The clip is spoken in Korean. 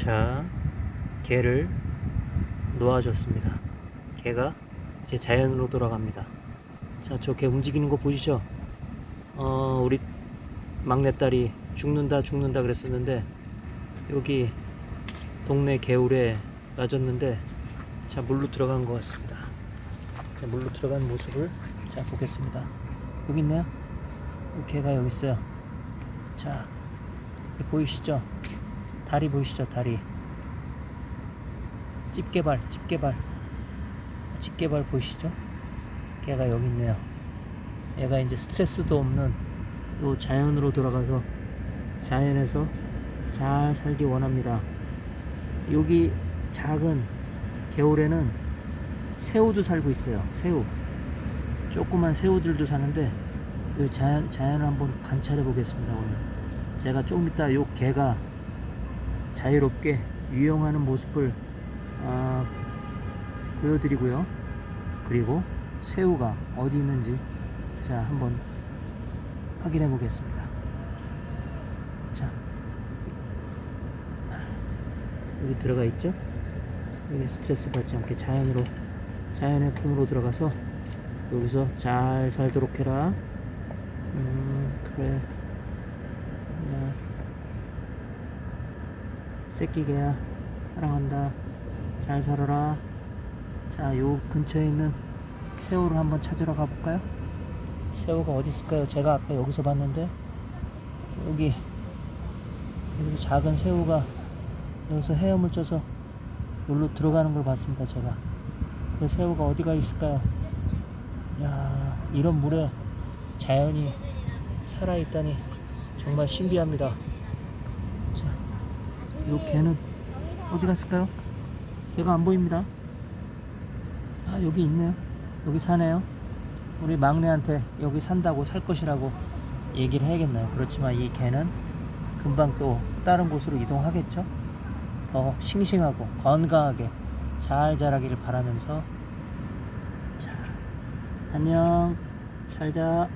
자, 개를 놓아줬습니다. 개가 이제 자연으로 돌아갑니다. 자, 저 개 움직이는 거 보이시죠? 어, 우리 막내딸이 죽는다, 죽는다 그랬었는데, 여기 동네 개울에 놔줬는데, 자, 물로 들어간 것 같습니다. 자, 물로 들어간 모습을 자, 보겠습니다. 여기 있네요. 이 개가 여기 있어요. 자, 보이시죠? 다리 보이시죠? 다리. 집게발, 집게발. 집게발 보이시죠? 걔가 여기 있네요. 얘가 이제 스트레스도 없는 요 자연으로 돌아가서 자연에서 잘 살기 원합니다. 여기 작은 개울에는 새우도 살고 있어요. 새우. 조그만 새우들도 사는데 이 자연 자연을 한번 관찰해 보겠습니다 오늘. 제가 조금 이따 요 개가 자유롭게 유영하는 모습을 아, 보여드리고요. 그리고 새우가 어디 있는지 자 한번 확인해 보겠습니다. 자 여기 들어가 있죠? 여기 스트레스 받지 않게 자연으로 자연의 품으로 들어가서 여기서 잘 살도록 해라. 음 그래. 야. 새끼 개야 사랑한다. 잘 살아라. 자, 요 근처에 있는 새우를 한번 찾으러 가볼까요? 새우가 어디 있을까요? 제가 아까 여기서 봤는데 여기 여기 작은 새우가 여기서 헤엄을 쪄서 여기로 들어가는 걸 봤습니다. 제가 그 새우가 어디가 있을까요? 야, 이런 물에 자연이 살아 있다니 정말 신비합니다. 자, 요 개는 어디 갔을까요? 개가 안 보입니다. 아 여기 있네요. 여기 사네요. 우리 막내한테 여기 산다고 살 것이라고 얘기를 해야겠네요. 그렇지만 이 개는 금방 또 다른 곳으로 이동하겠죠. 더 싱싱하고 건강하게 잘 자라기를 바라면서 자 안녕 잘 자.